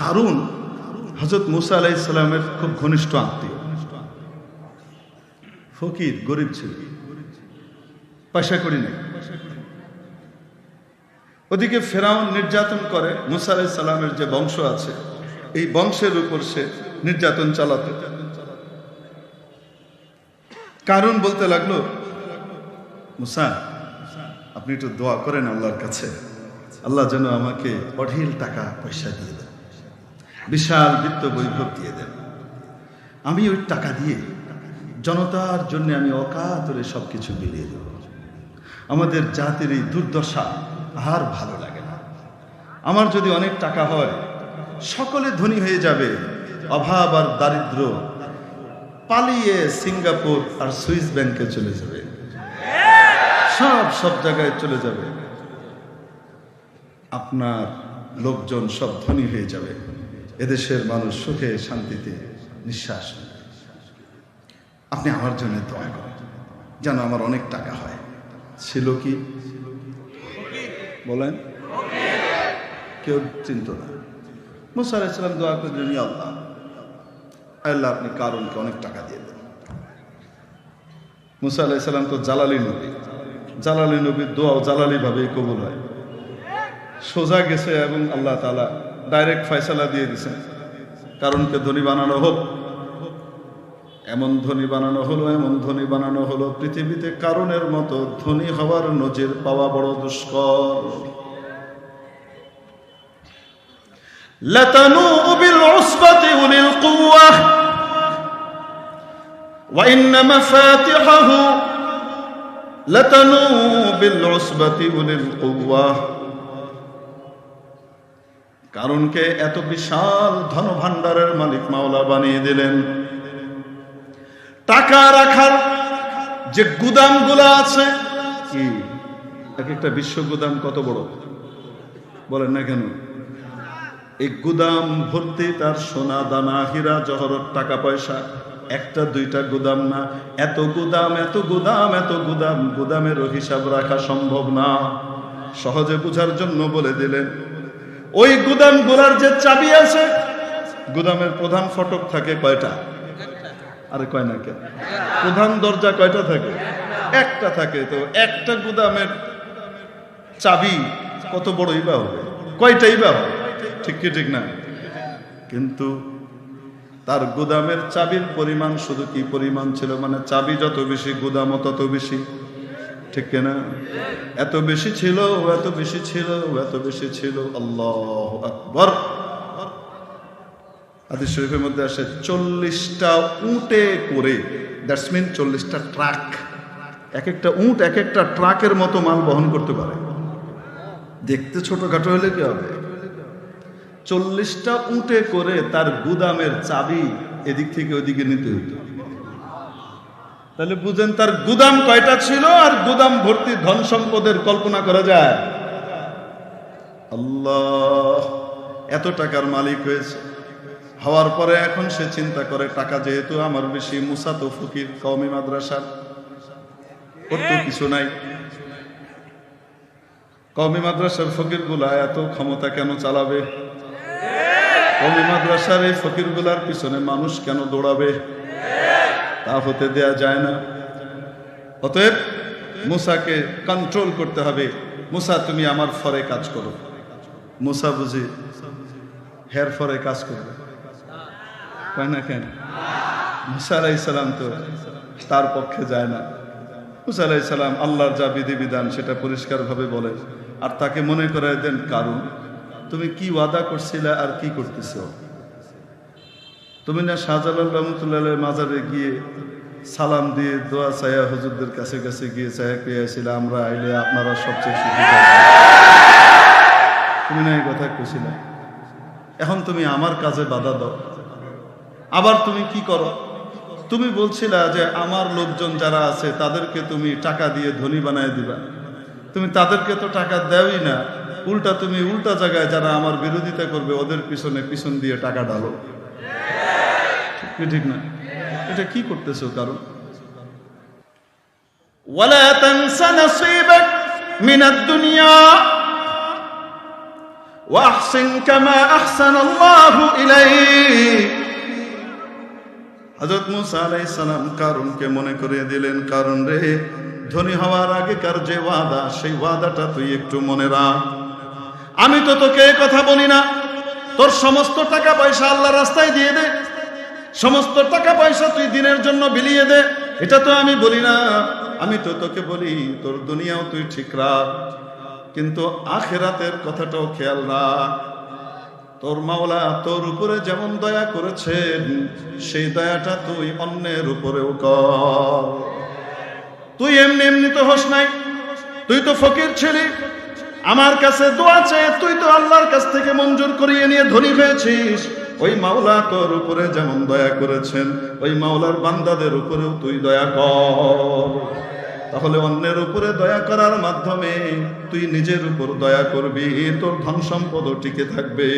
কারণ হজরত মুসা আলাহ ইসলামের খুব ঘনিষ্ঠ আত্মীয়। ফকির, গরিব ছিল। পয়সা করি নেই। ওদিকে ফেরাউন নির্যাতন করে, মুসা আলাহ সাল্লামের যে বংশ আছে, এই বংশের উপর সে নির্যাতন চালাতো। কারণ বলতে লাগল, মুসা, আপনি একটু দোয়া করেন আল্লাহর কাছে। আল্লাহ যেন আমাকে অঢিল টাকা পয়সা দিয়ে দেন। বিশাল বিত্ত বৈভব দিয়ে দেন। আমি ওই টাকা দিয়ে জনতার জন্য আমি অকাতরে সব কিছু বিলিয়ে দেব। আমাদের জাতির এই দুর্দশা আর ভালো লাগে না। আমার যদি অনেক টাকা হয়, সকলে ধনী হয়ে যাবে। অভাব আর দারিদ্র পালিয়ে সিঙ্গাপুর আর সুইস ব্যাংকে চলে যাবে। সব সব জায়গায় চলে যাবে। আপনার লোকজন সব ধনী হয়ে যাবে। এদেশের মানুষ সুখে, শান্তিতে, নিঃশ্বাস আপনি আমার জন্য দোয়া করেন, যেন আমার অনেক টাকা হয়। ছিল কি? বলেন। কেউ চিন্ত না। মুসা আলাইসালাম দোয়া করলেন "ইয়া আল্লাহ আল্লাহ, আপনি কারণকে অনেক টাকা দিয়ে দেন। মুসা আলাইসালাম তো জালালি নবী। জালালি নবীর দোয়াও জালালি ভাবে কবুল হয়। সোজা গেছে এবং আল্লাহ তালা ডাইরেক্ট ফয়সালা দিয়ে দিছেন কারণকে ধনী বানানো হোক এমন ধনী বানানো হলো এমন ধনী বানানো হলো পৃথিবীতে কারণের মতো ধনী হওয়ার নজির পাওয়া বড় দুষ্কর لتنوء بالعصبة أولي القوة وإن مفاتحه لتنوء بالعصبة أولي القوة কারণকে এত বিশাল ধন ধনভাণ্ডারের মালিক মাওলা বানিয়ে দিলেন। টাকা রাখার যে গুদামগুলো আছে, কি? এক একটা বিশ্ব গুদাম কত বড়? বলেন না কেন? এই গুদাম ভর্তি তার সোনা দানা, হীরা, জহরত, টাকা পয়সা। একটা, দুইটা গুদাম না। এত গুদাম এত গুদাম এত গুদাম। গুদামেরও হিসাব রাখা সম্ভব না। সহজে বুঝার জন্য বলে দিলেন ওই গুদামগুলার যে চাবি আছে, গুদামের প্রধান ফটক থাকে কয়টা? আরে কয় না কেন? প্রধান দরজা কয়টা থাকে? একটা থাকে তো একটা গুদামের চাবি কত বড়ই বা হবে? কয়টাই বা হবে? ঠিক কি ঠিক না? কিন্তু তার গুদামের চাবির পরিমাণ শুধু কি পরিমাণ ছিল? মানে চাবি যত বেশি, গুদামও তত বেশি। ঠিক কিনা? এত বেশি ছিল এত বেশি ছিল এত বেশি ছিল। আল্লাহ আকবর। হাদিস শরীফের মধ্যে আসে, চল্লিশটা উঁটে করে, দ্যাটস মিন চল্লিশটা ট্রাক। এক একটা উঁট এক একটা ট্রাকের মতো মাল বহন করতে পারে। দেখতে ছোটখাটো হলে কি হবে? চল্লিশটা উঁটে করে তার গুদামের চাবি এদিক থেকে ওইদিকে নিতে হইতো। তাহলে বুঝেন তার গুদাম কয়টা ছিল আর গুদাম ভর্তি ধন সম্পদের কল্পনা করা যায়? আল্লাহ এত টাকার মালিক হয়েছে। হওয়ার পরে এখন সে চিন্তা করে টাকা যেহেতু আমার বেশি মুসা তো ফকির কওমি মাদ্রাসার ওর তো কিছু নাই। কওমি মাদ্রাসার ফকিরগুলা এত ক্ষমতা কেন চালাবে? কওমি মাদ্রাসার এই ফকিরগুলার পিছনে মানুষ কেন দৌড়াবে? তা হতে দেয়া যায় না। অতএব মুসাকে কন্ট্রোল করতে হবে। মুসা, তুমি আমার ফরে কাজ করো। মুসা বুঝি হের ফরে কাজ করবে। কয় না কেন? মুসা আলাইসালাম তো তার পক্ষে যায় না। মুসা আলাইসালাম আল্লাহর যা বিধিবিধান সেটা পরিষ্কারভাবে বলে। আর তাকে মনে করায় দেন, কারণ তুমি কি ওয়াদা করছিলে আর কি করতেছ? তুমি না শাহজালাল রহমতুল্লাহ মাজারে গিয়ে সালাম দিয়ে দোয়া ছায়া হুজুরদের কাছে কাছে গিয়ে ছায়া পেয়েছিলে আমরা আইলে আপনারা সবচেয়ে সুখী তুমি না এই কথা কইছিলে, এখন তুমি আমার কাজে বাধা দাও। আবার তুমি কি করো? তুমি বলছিলা যে আমার লোকজন যারা আছে, তাদেরকে তুমি টাকা দিয়ে ধনী বানায় দিবা। তুমি তাদেরকে তো টাকা দেওই না, উল্টা তুমি উল্টা জায়গায় যারা আমার বিরোধিতা করবে, ওদের পিছনে পিছন দিয়ে টাকা ডালো কি ঠিক না এটা কি করতেছো কারণ ولا تنس نصيبك من الدنيا ওয়াহসিন কামা আহসানাল্লাহু ইলাইক হযরত মুসা আলাইহিস সালাম কারুনকে মনে করিয়ে দিলেন কারণ রে ধনী হওয়ার আগেকার যে ওয়াদা সেই ওয়াদাটা তুই একটু মনে রাখ আমি তো তোকে এ কথা বলি না তোর সমস্ত টাকা পয়সা আল্লাহ রাস্তায় দিয়ে দে সমস্ত টাকা পয়সা তুই দিনের জন্য বিলিয়ে দে। এটা তো আমি বলি না। আমি তো তোকে বলি, তোর দুনিয়াও তুই ঠিক রাখ। কিন্তু আখেরাতের কথাটাও খেয়াল রাখ। তোর মাওলা তোর উপরে যেমন দয়া করেছেন, সেই দয়াটা তুই অন্যের উপরেও কর। তুই এমনি এমনি তো হোস নাই। তুই তো ফকির ছিলি। আমার কাছে দোয়া চেয়ে তুই তো আল্লাহর কাছ থেকে মঞ্জুর করিয়ে নিয়ে ধনী হয়েছিস। ওই মাওলা তোর উপরে যেমন দয়া করেছেন ওই মাওলার বান্দাদের উপরেও তুই দয়া কর তাহলে অন্যের উপরে দয়া করার মাধ্যমে তুই নিজের উপর দয়া করবি তোর ধন সম্পদও টিকে থাকবে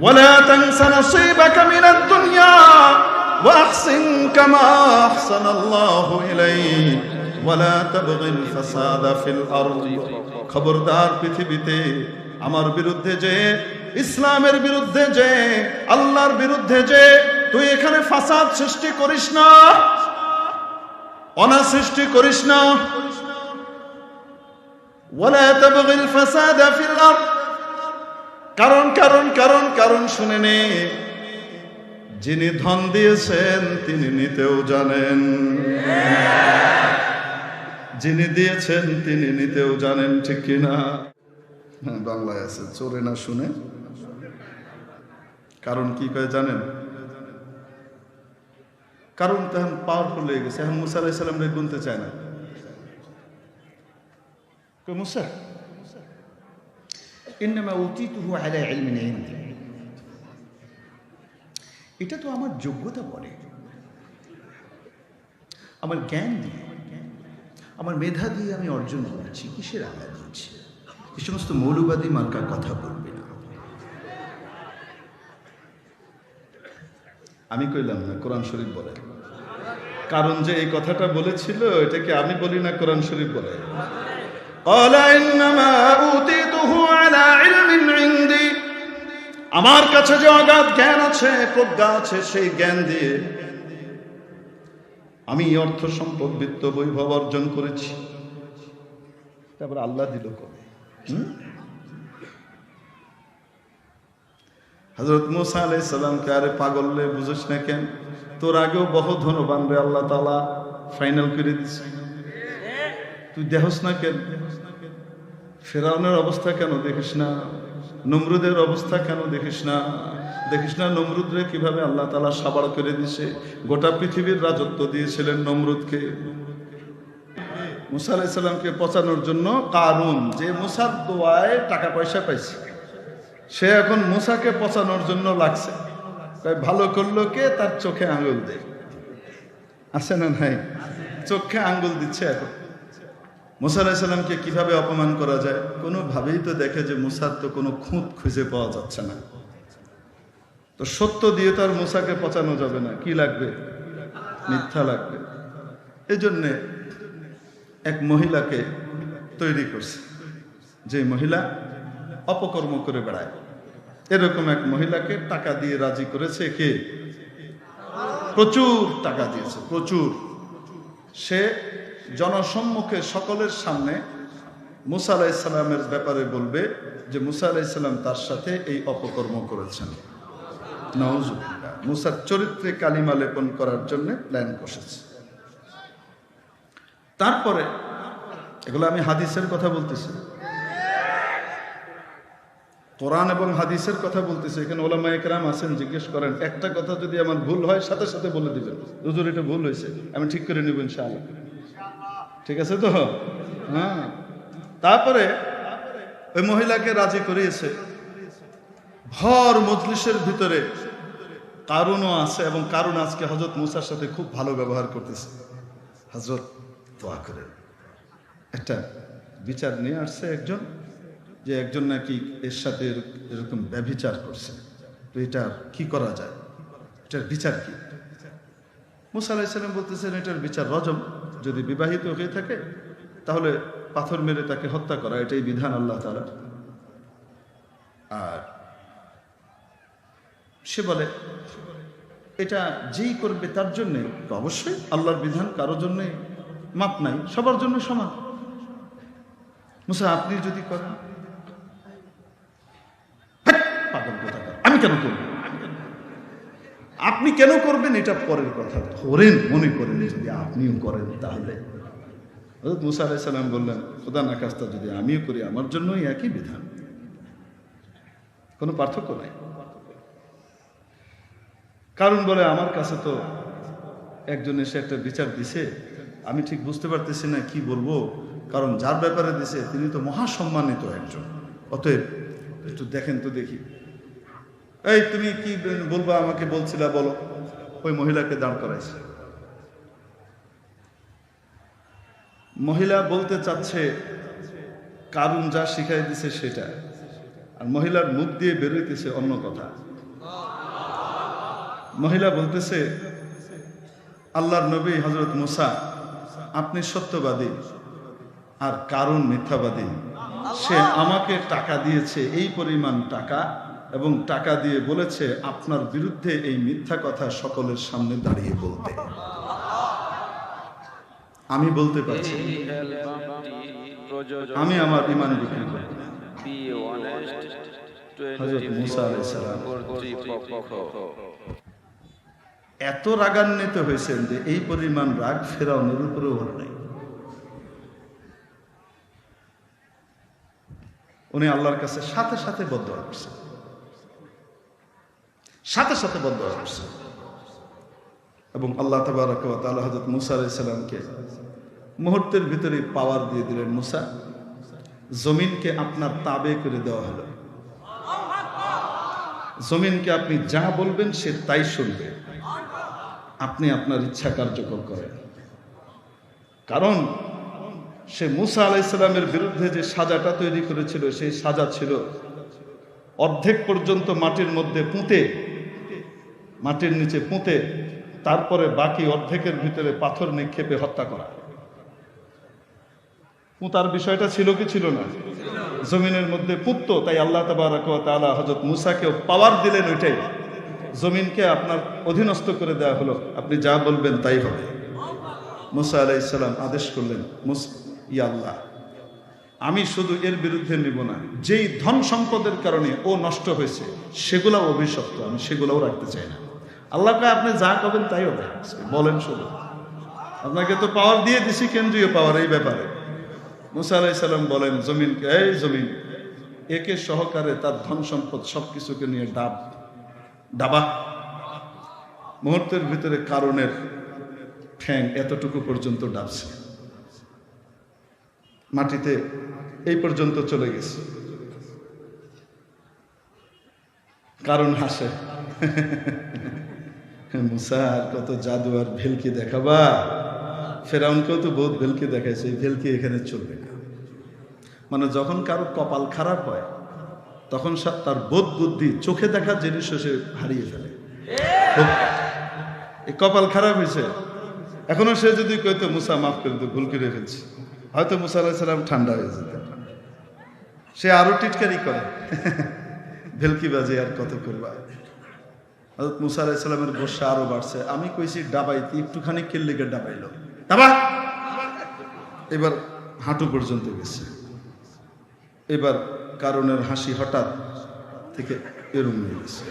ولا تنس نصيبك من الدنيا واحسن كما احسن الله اليك ولا تبغي الفساد في الارض খবরদার পৃথিবীতে আমার বিরুদ্ধে যে ইসলামের বিরুদ্ধে যে, আল্লাহর বিরুদ্ধে যে, তুই এখানে ফাসাদ সৃষ্টি করিস না অনা সৃষ্টি করিস না। কারণ কারণ কারণ কারণ শুনে যিনি ধন দিয়েছেন, তিনি নিতেও জানেন। যিনি দিয়েছেন, তিনি নিতেও জানেন, ঠিক কিনা? বাংলায় আছে, চোরে না শুনে। কারণ কি করে জানেন? কারণ তখন পাওয়ারফুল হয়ে গেছে। এখন মুসা আলাহ সাল্লামরে গুনতে চায় না। মুসা? ইন্নামা উতিতুহু আলা ইলমিন ইনদি। এটা তো আমার যোগ্যতা বলে। আমার জ্ঞান দিয়ে। আমার মেধা দিয়ে আমি অর্জন করেছি। কিসের আলাদা দিয়েছি এই সমস্ত মৌলবাদী মার্কার কথা বলবে না। আমি কইলাম না, কোরআন শরীফ বলে। কারণ যে এই কথাটা বলেছিল, এটাকে আমি বলি না কোরআন শরীফ বলে। আমার কাছে যে অগাধ জ্ঞান আছে, প্রজ্ঞা আছে, সেই জ্ঞান দিয়ে আমি অর্থ সম্পদ, বৃত্ত, বৈভব অর্জন করেছি। তারপর আল্লাহ দিল কবে? হজরত মুসা আলাই সাল্লামকে আরে পাগললে বুঝিস না কেন? তোর আগেও বহু ধনবান রে, আল্লাহ তালা ফাইনাল করে দিছে। তুই দেহস না কেন? ফেরাউনের অবস্থা কেন দেখিস না? নমরুদের অবস্থা কেন দেখিস না? দেখিস না নমরুদরে কীভাবে আল্লাহ তালা সাবার করে দিছে? গোটা পৃথিবীর রাজত্ব দিয়েছিলেন নমরুদকে মুসা আলাইসাল্লামকে পচানোর জন্য কারুন, যে মুসার দোয়ায় টাকা পয়সা পাইছে। সে এখন মুসাকে পচানোর জন্য লাগছে। তাই ভালো করল কে? তার চোখে আঙুল দেয় আছে না নাই? চোখে আঙ্গুল দিচ্ছে এখন। মুসা আলাহিসাল্লামকে কীভাবে অপমান করা যায়? কোনোভাবেই তো দেখে যে মুসার তো কোনো খুঁত খুঁজে পাওয়া যাচ্ছে না। তো সত্য দিয়ে তো আর মুসাকে পচানো যাবে না। কি লাগবে? মিথ্যা লাগবে। এই জন্যে এক মহিলাকে তৈরি করছে। যে মহিলা অপকর্ম করে বেড়ায়। এরকম এক মহিলাকে টাকা দিয়ে রাজি করেছে কে? প্রচুর টাকা দিয়েছে, প্রচুর। সে জনসম্মুখে সকলের সামনে মুসা আলাইসাল্লামের ব্যাপারে বলবে যে মুসা আলাইসাল্লাম তার সাথে এই অপকর্ম করেছেন। মুসার চরিত্রে কালিমা লেপন করার জন্য প্ল্যান বসেছে। তারপরে, এগুলো আমি হাদিসের কথা বলতেছি। কোরআন এবং হাদিসের কথা বলতেছে, এখানে ওলামা একরাম আছেন, জিজ্ঞেস করেন, একটা কথা যদি আমার ভুল হয়, সাথে সাথে বলে দিবেন। হুজুর, এটা ভুল হয়েছে, আমি ঠিক করে নেব ইনশাআল্লাহ। ঠিক আছে তো? হ্যাঁ। তারপরে ওই মহিলাকে রাজি করিয়েছে। ভর মজলিসের ভিতরে কারুনও আছে এবং কারুন আজকে হজরত মুসার সাথে খুব ভালো ব্যবহার করতেছে। হজরত দোয়া করেন। একটা বিচার নিয়ে আসছে একজন যে একজন নাকি এর সাথে এরকম ব্যভিচার করছে। তো এটা কি করা যায়? এটার বিচার কি? মুসা আলাহিসাল্লাম বলতেছেন, এটার বিচার রজম। যদি বিবাহিত হয়ে থাকে, তাহলে পাথর মেরে তাকে হত্যা করা, এটাই বিধান আল্লাহ তালা আর সে বলে, এটা যেই করবে তার জন্যে অবশ্যই আল্লাহর বিধান কারোর জন্যে মাপ নাই, সবার জন্য সমান। মুসা, আপনি যদি করেন কেন করব আপনি কেন করবেন এটা পরের কথা। ধরেন মনে করেন, যদি আপনিও করেন তাহলে। আলাইসাল্লাম বললেন, খোদা না কাজটা যদি আমিও করি, আমার জন্যই একই বিধান। কোনো পার্থক্য নাই। কারণ বলে, আমার কাছে তো একজন এসে একটা বিচার দিছে। আমি ঠিক বুঝতে পারতেছি না কি বলব। কারণ যার ব্যাপারে দিছে, তিনি তো মহাসম্মানিত একজন। অতএব একটু দেখেন তো দেখি। এই, তুমি কি বলবা আমাকে? বলছিলা, বলো। ওই মহিলাকে দাঁড় করাইছে। মহিলা বলতে চাচ্ছে কারণ যা শিখাই দিছে সেটা। আর মহিলার মুখ দিয়ে বেরোইতেছে অন্য কথা। মহিলা বলতেছে, আল্লাহর নবী হজরত মুসা, আপনি সত্যবাদী আর কারণ মিথ্যাবাদী। সে আমাকে টাকা দিয়েছে, এই পরিমাণ টাকা এবং টাকা দিয়ে বলেছে, আপনার বিরুদ্ধে এই মিথ্যা কথা সকলের সামনে দাঁড়িয়ে বলতে। আমি বলতে পারছি আমি আমার ইমান বিক্রি এত রাগান্বিত হয়েছেন যে এই পরিমাণ রাগ ফেরাউনের উপরেও ওর নেই। উনি আল্লাহর কাছে সাথে সাথে বদ্ধ করছেন। সাথে সাথে বদ্ধ করছেন এবং আল্লাহ তাবারক ওয়া তাআলা হযরত মুসা আলাইহিস সালামকে মুহূর্তের ভিতরে পাওয়ার দিয়ে দিলেন, মুসা, জমিনকে আপনার তাবে করে দেওয়া হলো। জমিনকে আপনি যা বলবেন সে তাই শুনবে। আপনি আপনার ইচ্ছা কার্যকর করেন। কারণ সে মুসা আলাইসাল্লামের বিরুদ্ধে যে সাজাটা তৈরি করেছিল, সেই সাজা ছিল অর্ধেক পর্যন্ত মাটির মধ্যে পুঁতে মাটির নিচে পুঁতে তারপরে বাকি অর্ধেকের ভিতরে পাথর নিক্ষেপে হত্যা করা। পুঁতার বিষয়টা ছিল কি ছিল না? জমিনের মধ্যে পুত্ত, তাই আল্লাহ তাআলা হযরত মুসাকেও পাওয়ার দিলেন ওইটাই। জমিনকে আপনার অধীনস্থ করে দেওয়া হলো। আপনি যা বলবেন তাই হবে। মুসা আলাইসাল্লাম আদেশ করলেন আল্লাহ, আমি শুধু এর বিরুদ্ধে নিব না, যেই ধন সম্পদের কারণে ও নষ্ট হয়েছে, সেগুলাও অভিশপ্ত, আমি সেগুলাও রাখতে চাই না। আল্লাহকে আপনি যা করবেন তাই হবে। বলেন শুধু। আপনাকে তো পাওয়ার দিয়ে দিছি, কেন্দ্রীয় পাওয়ার এই ব্যাপারে। মুসা আলাইসাল্লাম বলেন জমিনকে এই জমিন। একে সহকারে তার ধন সম্পদ সব কিছুকে নিয়ে ডাব, ডাবা। মুহূর্তের ভিতরে কারণের ঠ্যাং এতটুকু পর্যন্ত ডাবছে। মাটিতে এই পর্যন্ত চলে গেছে। কারণ হাসে। মুসা আর কত জাদু আর ভেলকি দেখাবা? ফেরাউনকেও তো বহুত ভেলকি দেখাইছে, এই ভেলকি এখানে চলবে না। মানে যখন কারও কপাল খারাপ হয়, তখন তার বোধ বুদ্ধি, চোখে দেখা জিনিস সে হারিয়ে ফেলে। এই কপাল খারাপ হয়েছে। এখনও সে যদি কইতো, মুসা, মাফ করে দিত ভুল করে ফেলছি। হয়তো মুসা আলাহিসাল্লাম ঠান্ডা হয়ে যেত সে আরও টিটকারি করে। ভেলকি বাজে আর কত করবা? হযরত মুসা আলাহিসাল্লামের গোসা আরও বাড়ছে। আমি কইছি ডাবাইতে। একটুখানি কিল্লিকে ডাবাইলো। ডাবা এবার হাঁটু পর্যন্ত গেছে। এবার কারণের হাসি হঠাৎ থেকে এরম হয়ে গেছে।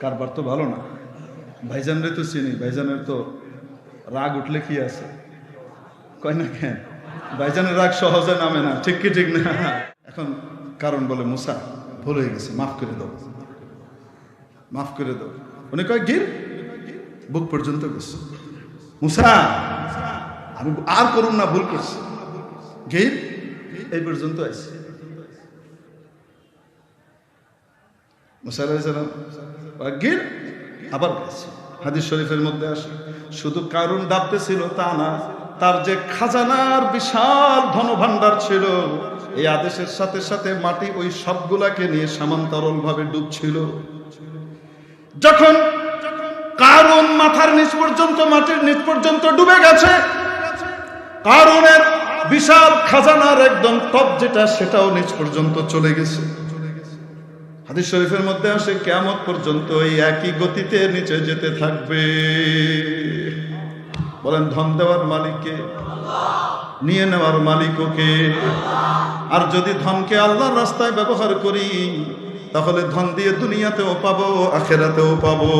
কারবার তো ভালো না। ভাইজানরে তো চিনি ভাইজানের তো রাগ উঠলে কি আছে? কয় না কেন? ভাইজানের রাগ সহজে নামে না ঠিক কি ঠিক না? এখন কারণ বলে মুসা ভুল হয়ে গেছে মাফ করে দাও। মাফ করে দাও। উনি কয়, গির, বুক পর্যন্ত গেছে। মুসা, আমি আর করুন না, ভুল করছি। গির, এই পর্যন্ত আছে মুসা গির, আবার গেছে। হাদিস শরীফের মধ্যে আসে, শুধু কারণ ডাবতে ছিল তা না, তার যে খাজানার বিশাল ধনভাণ্ডার ছিল, এই আদেশের সাথে সাথে মাটি ওই সবগুলাকে নিয়ে সমান্তরাল ভাবে ডুবছিল। যখন কারণ মাথার নিচ পর্যন্ত, মাটির নিচ পর্যন্ত ডুবে গেছে কারণের বিশাল খাজানার একদম টপ যেটা, সেটাও নিচ পর্যন্ত চলে গেছে। হাদিস শরীফের মধ্যে আসে কেমন পর্যন্ত এই একই গতিতে নিচে যেতে থাকবে। বলেন, ধন দেওয়ার মালিককে, নিয়ে নেওয়ার মালিককে। আর যদি ধনকে আল্লাহর রাস্তায় ব্যবহার করি তাহলে ধন দিয়ে দুনিয়াতেও পাবো আখেরাতেও পাবো।